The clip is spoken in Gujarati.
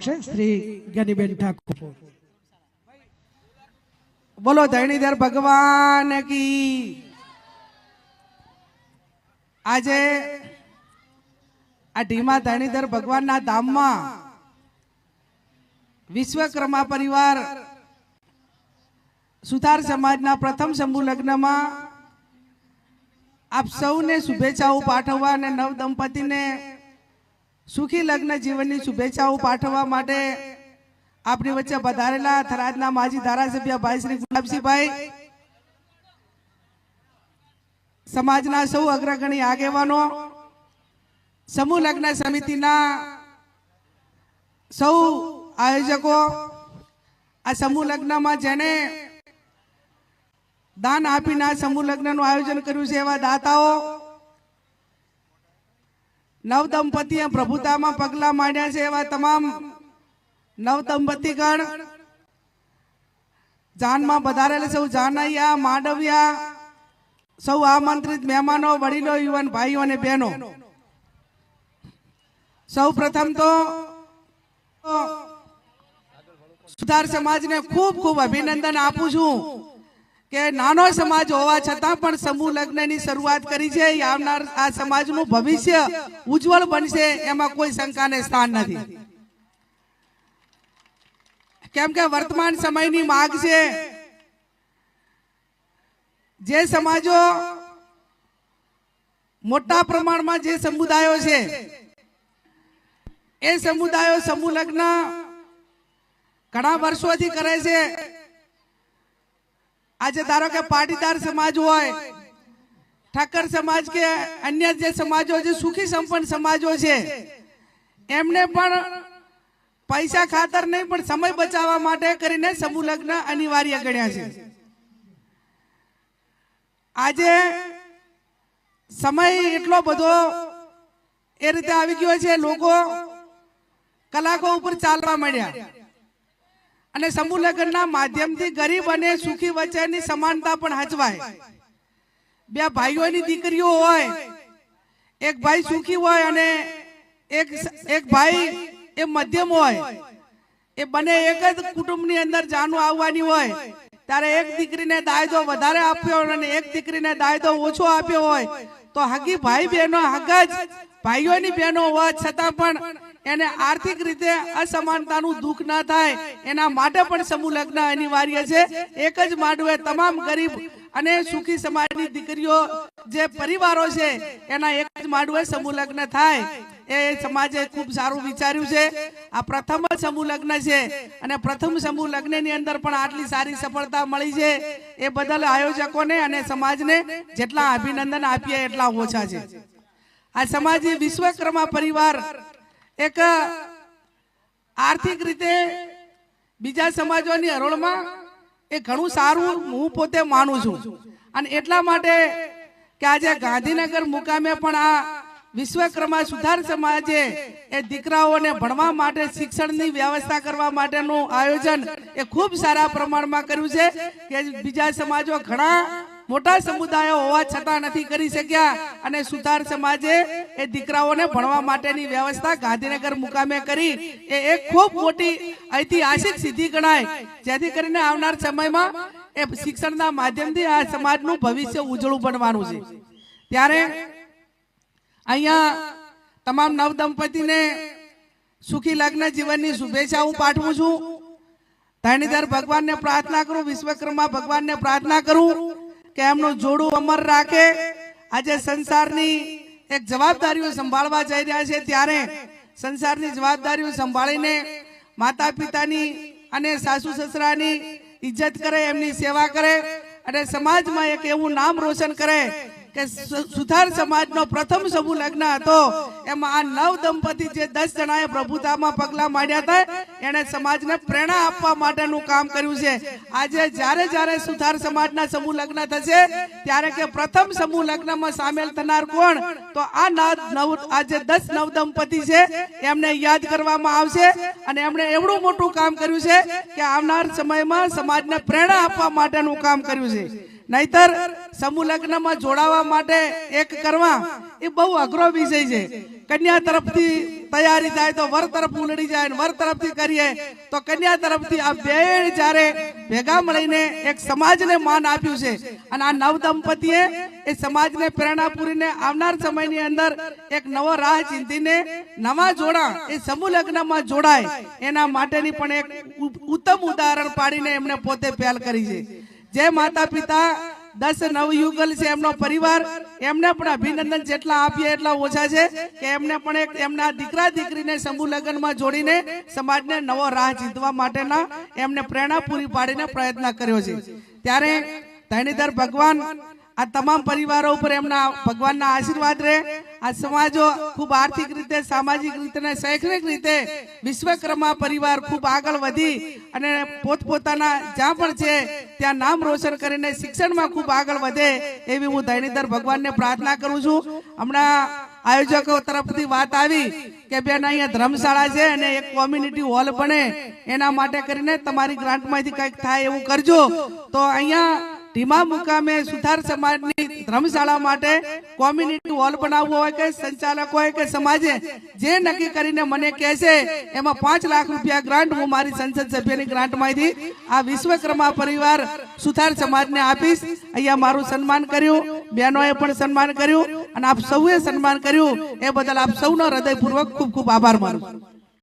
આપશે શ્રી જ્ઞાનીબેન ઠાકોર. બોલો, ધરણીધર ભગવાન કી. આજે આ ઢીમા ધણીધર ભગવાનના ધામમાં વિશ્વકર્મા પરિવાર સુથાર સમાજના પ્રથમ સમૂહ લગ્નમાં આપ સૌને શુભેચ્છાઓ પાઠવવા અને નવ દંપતીને સુખી લગ્ન જીવનની શુભેચ્છાઓ પાઠવવા માટે આપણી વચ્ચે પધારેલા થરાદના માજી ધારાસભ્ય ભાઈ શ્રી ગુલાબસિંહભાઈ, સમાજના સૌ અગ્રગણી આગેવાનો, સમૂહ લગ્ન સમિતિના સૌ આયોજકો, આ સમૂહ લગ્નમાં જેને દાન આપીને આ સમૂહ લગ્નનું આયોજન કર્યું છે એવા દાતાઓ નવ દંપતીએ પ્રભુતામાં પગલા માંડ્યા છે એવા તમામ નવ દંપતીગણ જાનમાં વધારેલા સૌ જાનૈયા, માંડવિયા, સૌ આમંત્રિત મહેમાનો, વડીલો, યુવાન ભાઈઓ અને બહેનો. સૌ પ્રથમ તો સુધાર સમાજને ખૂબ ખૂબ અભિનંદન આપું છું. કે નાનો સમાજ હોવા છતાં પણ સમૂહ લગ્નની શરૂઆત કરી છે. આવનાર આ સમાજનું ભવિષ્ય ઉજ્જવળ બનશે, એમાં કોઈ શંકાને સ્થાન નથી. કેમ કે વર્તમાન સમયની માંગ છે. જે સમાજો મોટા પ્રમાણમાં જે સમુદાયો છે, એ સમુદાયો સમૂહ લગ્ન ઘણા વર્ષોથી કરે છે. આજે ધારો કે પાટીદાર સમાજ હોય, ઠાકર સમાજ કે અન્ય જે સમાજો છે, સુખી સંપન્ન સમાજો છે, એમને પણ પૈસા ખાતર નહીં, પણ સમય બચાવવા માટે કરીને સમૂહ લગ્ન અનિવાર્ય ગણ્યા છે. આજે સમય એટલો બધો એ રીતે આવી ગયો છે, લોકો કલાકો ઉપર ચાલવા માંડ્યા. અને સમૂહ લગ્નના માધ્યમથી ગરીબ અને સુખી વચ્ચેની સમાનતા પણ હચવાય. બે ભાઈઓની દીકરીઓ હોય, એક ભાઈ સુખી હોય અને એક એક ભાઈ એ મધ્યમ હોય. એ બંને એક જ કુટુંબની અંદર જાનું આવવાની હોય. ત્યારે એક દીકરીને દાયદો વધારે આપ્યો અને એક દીકરીને દાયદો ઓછો આપ્યો હોય. તો હગી ભાઈ બહેનો હગ જ ભાઈઓની બહેનો હોવા છતાં પણ એને આર્થિક રીતે અસમાનતાનું દુઃખ ન થાય. એના માટે પણ સમૂહ લગ્ન અનિવાર્ય છે. એક જ માંડવે તમામ ગરીબ અને સુખી સમાજની દીકરીઓ જે પરિવારો છે, એના એક જ માંડવે સમૂહ લગ્ન થાય. એ સમાજે ખૂબ સારું વિચાર્યું છે. આ પ્રથમ જ સમૂહ લગ્ન છે અને પ્રથમ સમૂહ લગ્નની અંદર પણ આટલી સારી સફળતા મળી છે. એ બદલ આયોજકોને અને સમાજને જેટલા અભિનંદન આપીએ એટલા ઓછા છે. આ સમાજે વિશ્વકર્મા પરિવાર એક આર્થિક રીતે બીજા સમાજોની હરોળમાં એ ઘણું સારું હું પોતે માનું છું. અને એટલા માટે કે આજે ગાંધીનગર મુકામે પણ આ વિશ્વકર્મા સુધાર સમાજે એ દીકરાઓને ભણવા માટે, શિક્ષણની વ્યવસ્થા કરવા માટેનું આયોજન એ ખૂબ સારા પ્રમાણમાં કર્યું છે કે બીજા સમાજો ઘણા મોટા સમુદાયો હોવા છતાં નથી કરી શક્યા અને સુધાર સમાજે એ દીકરાઓને ભણવા માટેની વ્યવસ્થા ગાંધીનગર મુકામે કરી. એ એક ખૂબ મોટી ઐતિહાસિક સિદ્ધિ ગણાય. જેથી કરીને આવનાર સમયમાં એ શિક્ષણના માધ્યમથી આ સમાજનું ભવિષ્ય ઉજળું બનવાનું છે. ત્યારે અહીંયા તમામ નવ દંપતીને સુખી લગ્ન જીવનની શુભેચ્છા હું પાઠવું છું. ધણીધર ભગવાનને પ્રાર્થના કરું, વિશ્વકર્મા ભગવાનને પ્રાર્થના કરું કે એમનું જોડું અમર રાખે. આજે સંસારની એક જવાબદારીઓ સંભાળવા જઈ રહ્યા છે ત્યારે સંસારની જવાબદારીઓ સંભાળીને માતા પિતાની અને સાસુ સસરાની ઇજ્જત કરે, એમની સેવા કરે અને સમાજમાં એક એવું નામ રોશન કરે કે સુથાર સમાજનો પ્રથમ સમૂહ લગ્ન હતો. એમાં આ નવ દંપતી જે દસ જણાએ પ્રભુતામાં પગલા માંડ્યા હતા એને સમાજને પ્રેરણા આપવા માટેનું કામ કર્યું છે. આજે જ્યારે જ્યારે સુથાર સમાજના સમૂહ લગ્ન થશે, ત્યારે કે પ્રથમ સમૂહ લગ્નમાં સામેલ થનાર કોણ? તો આ નવ આજે દસ નવ દંપતી છે, એમને યાદ કરવામાં આવશે અને એમણે એવડું મોટું કામ કર્યું છે કે આવનાર સમયમાં સમાજને પ્રેરણા આપવા માટેનું કામ કર્યું છે. નહીતર સમૂહ લગ્નમાં જોડાવા માટે એક કરવા, એ બહુ અઘરો વિષય છે. કન્યા તરફથી તૈયારી થાય તો વર તરફ ઉલડી જાય વર તરફથી કરીએ તો કન્યા તરફથી આ બે જ્યારે ભેગા મળીને એક સમાજને માન આપ્યું છે. અને આ નવ દંપતીએ એ સમાજને પ્રેરણા પૂરીને આવનાર સમયની અંદર એક નવો રાહ ચીંધીને નવા જોડા એ સમૂહ લગ્નમાં જોડાય. એના માટેની પણ એક ઉત્તમ ઉદાહરણ પાડીને એમણે પોતે પહેલ કરી છે. જે માતા પિતા દસ નવયુગલ છે, એમનો પરિવાર, એમને પણ અભિનંદન જેટલા આપીએ એટલા ઓછા છે કે એમને પણ એક એમના દીકરા દીકરીને સમૂહ લગ્નમાં જોડીને સમાજને નવો રાહ જીતવા માટેના એમને પ્રેરણા પૂરી પાડીને પ્રયત્ન કર્યો છે. ત્યારે ધણીધર ભગવાન આ તમામ પરિવારો ઉપર એમના ભગવાનના આશીર્વાદ રહે આ સમાજો ખૂબ આર્થિક રીતે, સામાજિક રીતે અને શૈક્ષણિક રીતે વિશ્વકર્મા પરિવાર ખૂબ આગળ વધી અને પોતપોતાના જ્યાં પણ છે, ત્યાં નામ રોશન કરીને શિક્ષણમાં ખૂબ આગળ વધે એવી હું ધૈણીધર ભગવાનને પ્રાર્થના કરું છું. હમણાં આયોજકો તરફથી વાત આવી કે બેન, અહીંયા ધર્મશાળા છે અને એક કોમ્યુનિટી હોલ બને. એના માટે કરીને તમારી ગ્રાન્ટમાંથી કંઈક થાય એવું કરજો. તો અહીંયા ધીમા મુકામે સુથાર સમાજની ધર્મશાળા માટે કોમ્યુનિટી હોલ બનાવવો હોય કે સંચાલક હોય કે સમાજે જે નક્કી કરીને મને કહેશે એમાં પાંચ લાખ રૂપિયા ગ્રાન્ટ હું મારી સંસદ સભ્યની ગ્રાન્ટમાંથી આ વિશ્વકર્મા પરિવાર સુથાર સમાજને આપીશ. અહીંયા મારું સન્માન કર્યું, બહેનોએ પણ સન્માન કર્યું અને આપ સૌએ સન્માન કર્યું. એ બદલ આપ સૌનો હૃદયપૂર્વક ખૂબ ખૂબ આભાર માનું